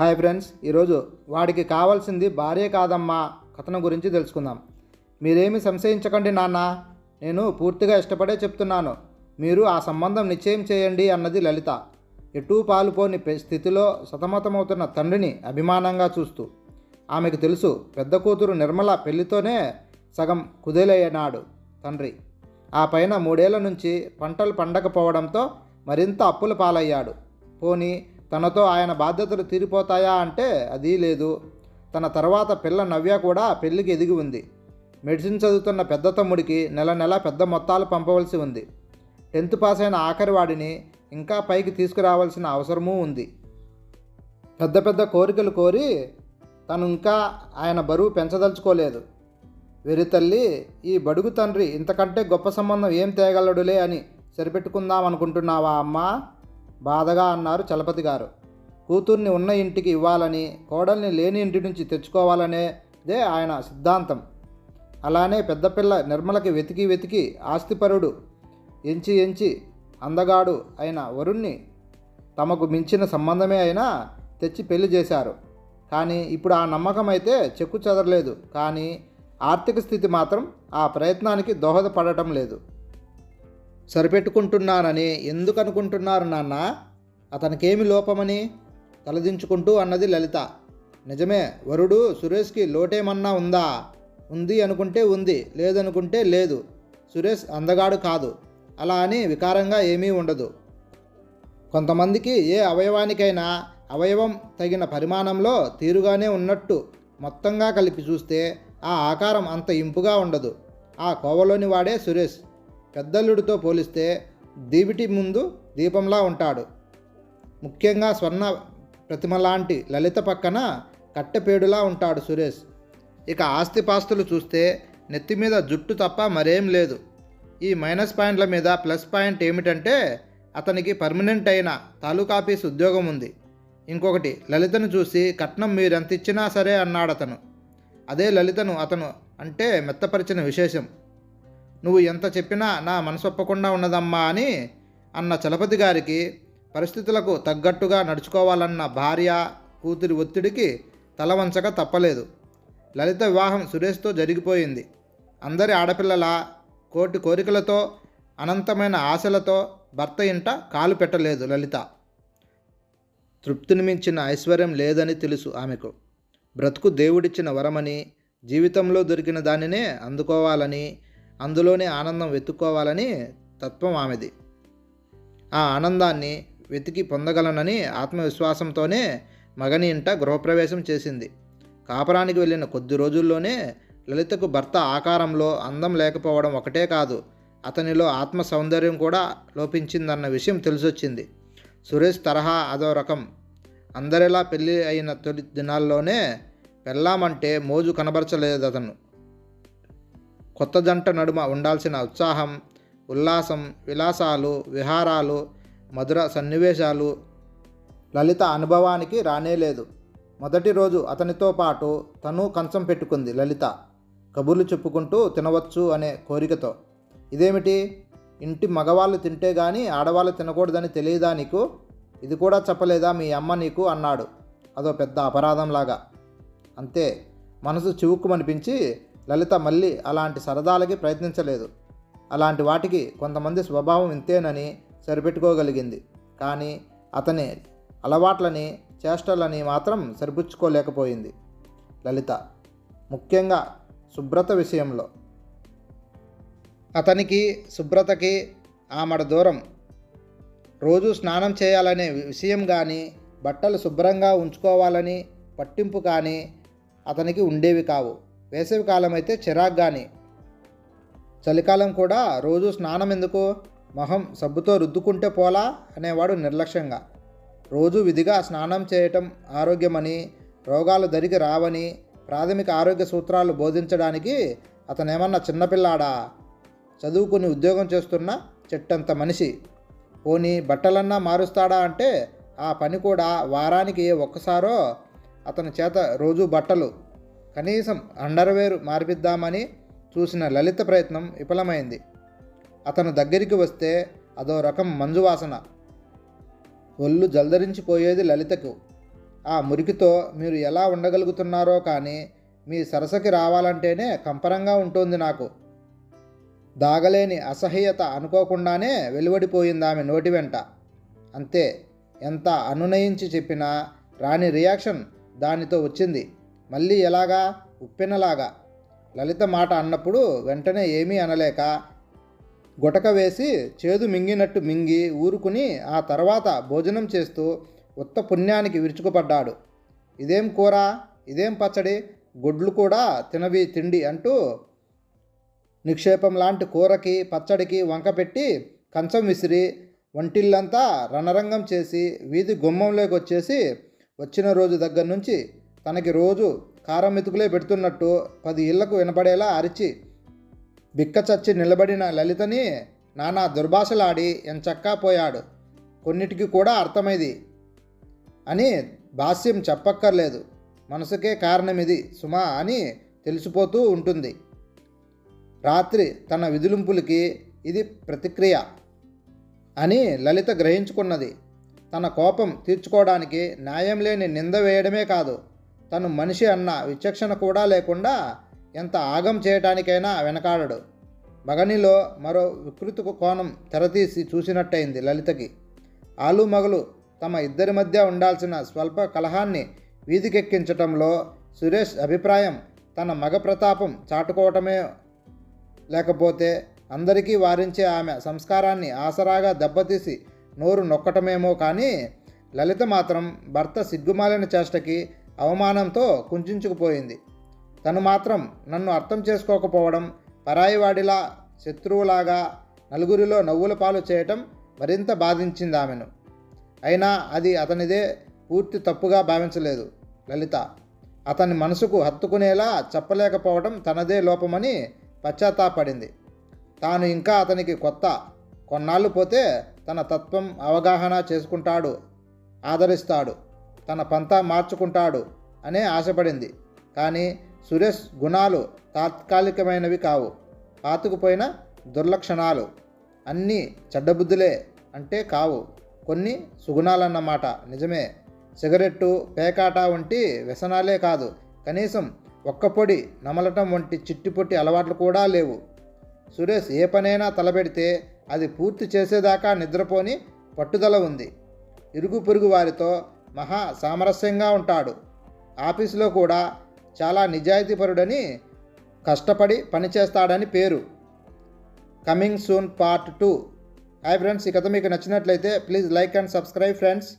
Hi friends ఈరోజు వాడికి కావాల్సింది భార్య కాదమ్మా. కథనం గురించి తెలుసుకుందాం. మీరేమి సంశయించకండి నాన్న. నేను పూర్తిగా ఇష్టపడే చెప్తున్నాను. మీరు ఆ సంబంధం నిశ్చయం చేయండి అన్నది లలిత. ఎటూ పాలుపోని స్థితిలో సతమతమవుతున్న తండ్రిని అభిమానంగా చూస్తూ. ఆమెకు తెలుసు పెద్ద కూతురు నిర్మల పెళ్ళితోనే సగం కుదేలయ్యనాడు తండ్రి. ఆ పైన మూడేళ్ళ నుంచి పంటలు పండకపోవడంతో మరింత అప్పుల పాలయ్యాడు. పోనీ తనతో ఆయన బాధ్యతలు తీరిపోతాయా అంటే అది లేదు. తన తర్వాత పిల్ల నవ్య కూడా పెళ్ళికి ఎదిగి ఉంది. మెడిసిన్ చదువుతున్న పెద్ద తమ్ముడికి నెల నెల పెద్ద మొత్తాలు పంపవలసి ఉంది. టెన్త్ పాస్ అయిన ఆఖరి వాడిని ఇంకా పైకి తీసుకురావాల్సిన అవసరమూ ఉంది. పెద్ద పెద్ద కోరికలు కోరి తను ఇంకా ఆయన బరువు పెంచదలుచుకోలేదు. వెరితల్లి ఈ బడుగు తండ్రి ఇంతకంటే గొప్ప సంబంధం ఏం తేగలడులే అని సరిపెట్టుకుందాం అనుకుంటున్నావా అమ్మా? బాధగా అన్నారు చలపతి గారు. కూతుర్ని ఉన్న ఇంటికి ఇవ్వాలని కోడల్ని లేని ఇంటి నుంచి తెచ్చుకోవాలనేదే ఆయన సిద్ధాంతం. అలానే పెద్దపిల్ల నిర్మలకి వెతికి వెతికి ఆస్తిపరుడు ఎంచి ఎంచి అందగాడు అయిన వరుణ్ణి తమకు మించిన సంబంధమే అయినా తెచ్చి పెళ్ళి చేశారు. కానీ ఇప్పుడు ఆ నమ్మకం అయితే చెక్కు చెదరలేదు. కానీ ఆర్థిక స్థితి మాత్రం ఆ ప్రయత్నానికి దోహదపడటం లేదు. సరిపెట్టుకుంటున్నానని ఎందుకు అనుకుంటున్నారు నాన్న? అతనికేమి లోపమని? తలదించుకుంటూ అన్నది లలిత. నిజమే వరుడు సురేష్కి లోటేమన్నా ఉందా? ఉంది అనుకుంటే ఉంది లేదనుకుంటే లేదు. సురేష్ అందగాడు కాదు. అలా అని వికారంగా ఏమీ ఉండదు. కొంతమందికి ఏ అవయవానికైనా అవయవం తగిన పరిమాణంలో తీరుగానే ఉన్నట్టు మొత్తంగా కలిపి చూస్తే ఆ ఆకారం అంత ఇంపుగా ఉండదు. ఆ కోవలోని వాడే సురేష్. పెద్దల్లుడితో పోలిస్తే దీవిటి ముందు దీపంలా ఉంటాడు. ముఖ్యంగా స్వర్ణ ప్రతిమ లాంటి లలిత పక్కన కట్టెపేడులా ఉంటాడు సురేష్. ఇక ఆస్తిపాస్తులు చూస్తే నెత్తి మీద జుట్టు తప్ప మరేం లేదు. ఈ మైనస్ పాయింట్ల మీద ప్లస్ పాయింట్ ఏమిటంటే అతనికి పర్మనెంట్ అయిన తాలూకా ఆఫీస్ ఉద్యోగం ఉంది. ఇంకొకటి లలితను చూసి కట్నం మీరెంత ఇచ్చినా సరే అన్నాడు అతను అదే లలితను అతను అంటే మెత్తపరిచిన విశేషం. నువ్వు ఎంత చెప్పినా నా మనసు ఒప్పకుండా ఉన్నదమ్మా అని అన్న చలపతి గారికి పరిస్థితులకు తగ్గట్టుగా నడుచుకోవాలన్న భార్య కూతురి ఒత్తిడికి తల వంచక తప్పలేదు. లలిత వివాహం సురేష్తో జరిగిపోయింది. అందరి ఆడపిల్లల కోటి కోరికలతో అనంతమైన ఆశలతో భర్త ఇంట కాలు పెట్టలేదు లలిత. తృప్తిని మించిన ఐశ్వర్యం లేదని తెలుసు ఆమెకు. బ్రతుకు దేవుడిచ్చిన వరమని జీవితంలో దొరికిన దానినే అందుకోవాలని అందులోనే ఆనందం వెతుక్కోవాలని తత్వం ఆమెది. ఆ ఆనందాన్ని వెతికి పొందగలనని ఆత్మవిశ్వాసంతోనే మగని ఇంట గృహప్రవేశం చేసింది. కాపరానికి వెళ్ళిన కొద్ది రోజుల్లోనే లలితకు భర్త ఆకారంలో అందం లేకపోవడం ఒకటే కాదు అతనిలో ఆత్మ సౌందర్యం కూడా లోపించిందన్న విషయం తెలిసొచ్చింది. సురేష్ తరహా అదో రకం. అందరిలా పెళ్ళి అయిన తొలి దినాల్లోనే పెళ్ళామంటే మోజు కనబరచలేదు అతను కొత్త జంట నడుమ ఉండాల్సిన ఉత్సాహం ఉల్లాసం విలాసాలు విహారాలు మధుర సన్నివేశాలు లలిత అనుభవానికి రానేలేదు మొదటి రోజు అతనితో పాటు తను కంచం పెట్టుకుంది లలిత. కబుర్లు చెప్పుకుంటూ తినవచ్చు అనే కోరికతో. ఇదేమిటి? ఇంటి మగవాళ్ళు తింటే కానీ ఆడవాళ్ళు తినకూడదని తెలియదా నీకు? ఇది కూడా చెప్పలేదా మీ అమ్మ నీకు? అన్నాడు. అదో పెద్ద అపరాధంలాగా. అంతే. మనసు చివుక్కుమనిపించి లలిత మళ్ళీ అలాంటి సరదాలకి ప్రయత్నించలేదు. అలాంటి వాటికి కొంతమంది స్వభావం ఇంతేనని సరిపెట్టుకోగలిగింది. కానీ అతని అలవాట్లని చేష్టలని మాత్రం సరిపుచ్చుకోలేకపోయింది లలిత. ముఖ్యంగా శుభ్రత విషయంలో. అతనికి శుభ్రతకి ఆమడ దూరం. రోజు స్నానం చేయాలనే విషయం కానీ బట్టలు శుభ్రంగా ఉంచుకోవాలని పట్టింపు కానీ అతనికి ఉండేవి కావు. వేసవికాలం అయితే చిరాకు కానీ చలికాలం కూడా రోజు స్నానం ఎందుకు? మొహం సబ్బుతో రుద్దుకుంటే పోలా? అనేవాడు నిర్లక్ష్యంగా. రోజు విధిగా స్నానం చేయటం ఆరోగ్యమని రోగాలు దరికి రావని ప్రాథమిక ఆరోగ్య సూత్రాలు బోధించడానికి అతనేమన్నా చిన్నపిల్లాడా? చదువుకుని ఉద్యోగం చేస్తున్న చెట్టంత మనిషి. పోనీ బట్టలన్నా మారుస్తాడా అంటే ఆ పని కూడా వారానికి ఒక్కసారో అతని చేత రోజు బట్టలు కనీసం అండర్వేర్ మార్పిద్దామని చూసిన లలిత ప్రయత్నం విఫలమైంది. అతను దగ్గరికి వస్తే అదో రకం మంజువాసన ఒళ్ళు జల్దరించిపోయేది లలితకు. ఆ మురికితో మీరు ఎలా ఉండగలుగుతున్నారో కానీ మీ సరసకి రావాలంటేనే కంపరంగా ఉంటుంది నాకు. దాగలేని అసహ్యత అనుకోకుండానే వెలువడిపోయింది ఆమె నోటి వెంట. అంతే ఎంత అనునయించి చెప్పినా రాని రియాక్షన్ దానితో వచ్చింది. మళ్ళీ ఎలాగా? ఉప్పెనలాగా. లలిత మాట అన్నప్పుడు వెంటనే ఏమీ అనలేక గుటక వేసి చేదు మింగినట్టు మింగి ఊరుకుని ఆ తర్వాత భోజనం చేస్తూ ఉత్త పుణ్యానికి విరుచుకుపడ్డాడు. ఇదేం కూర? ఇదేం పచ్చడి? గుడ్లు కూడా తినవి తిండి అంటూ నిక్షేపం లాంటి కూరకి పచ్చడికి వంక పెట్టి కంచం విసిరి వంటిల్లంతా రణరంగం చేసి వీధి గుమ్మంలోకి వచ్చేసి వచ్చిన రోజు దగ్గర నుంచి తనకి రోజు కారం మెతుకులే పెడుతున్నట్టు పది ఇళ్ళకు వినపడేలా అరిచి బిక్కచచ్చి నిలబడిన లలితని నానా దుర్భాషలాడి ఎంచక్కా పోయాడు. కొన్నిటికి కూడా అర్థమైంది అని భాష్యం చెప్పక్కర్లేదు. మనసుకే కారణమిది సుమా అని తెలిసిపోతూ ఉంటుంది. రాత్రి తన విధులింపులకి ఇది ప్రతిక్రియ అని లలిత గ్రహించుకున్నది. తన కోపం తీర్చుకోవడానికి న్యాయం లేని నింద వేయడమే కాదు. తను మనిషి అన్న విచక్షణ కూడా లేకుండా ఎంత ఆగం చేయటానికైనా వెనకాడడు. మగనిలో మరో వికృతి కోణం తెరతీసి చూసినట్టయింది లలితకి. ఆలు మగలు తమ ఇద్దరి మధ్య ఉండాల్సిన స్వల్ప కలహాన్ని వీధికెక్కించటంలో సురేష్ అభిప్రాయం తన మగ ప్రతాపం చాటుకోవటమే లేకపోతే అందరికీ వారించే ఆమె సంస్కారాన్ని ఆసరాగా దెబ్బతీసి నోరు నొక్కటమేమో కానీ లలిత మాత్రం భర్త సిగ్గుమాలిన చేష్టకి అవమానంతో కుంచుకుపోయింది తను మాత్రం నన్ను అర్థం చేసుకోకపోవడం పరాయివాడిలా శత్రువులాగా నలుగురిలో నవ్వుల పాలు చేయటం మరింత బాధించింది ఆమెను అయినా అది అతనిదే పూర్తి తప్పుగా భావించలేదు. లలిత అతని మనసుకు హత్తుకునేలా చెప్పలేకపోవడం తనదే లోపమని పశ్చాత్తాపడింది. తాను ఇంకా అతనికి కొత్త కొన్నాళ్ళు పోతే తన తత్వం అవగాహన చేసుకుంటాడు ఆదరిస్తాడు. తన పంతా మార్చుకుంటాడు అనే ఆశపడింది. కానీ సురేష్ గుణాలు తాత్కాలికమైనవి కావు. పాతుకుపోయిన దుర్లక్షణాలు అన్నీ చెడ్డబుద్ధులే అంటే కావు. కొన్ని సుగుణాలన్నమాట. నిజమే. సిగరెట్టు పేకాట వంటి వ్యసనాలే కాదు. కనీసం ఒక్క పొడి నమలటం వంటి చిట్టిపొట్టి అలవాట్లు కూడా లేవు. సురేష్ ఏ పనైనా తలపెడితే అది పూర్తి చేసేదాకా నిద్రపోని పట్టుదల ఉంది. ఇరుగు పొరుగు వారితో మహా సామరస్యంగా ఉంటాడు. ఆఫీసులో కూడా చాలా నిజాయితీపరుడని కష్టపడి పనిచేస్తాడని పేరు. Coming soon part two. Hi friends ఈ కథ మీకు నచ్చినట్లయితే please like and subscribe friends.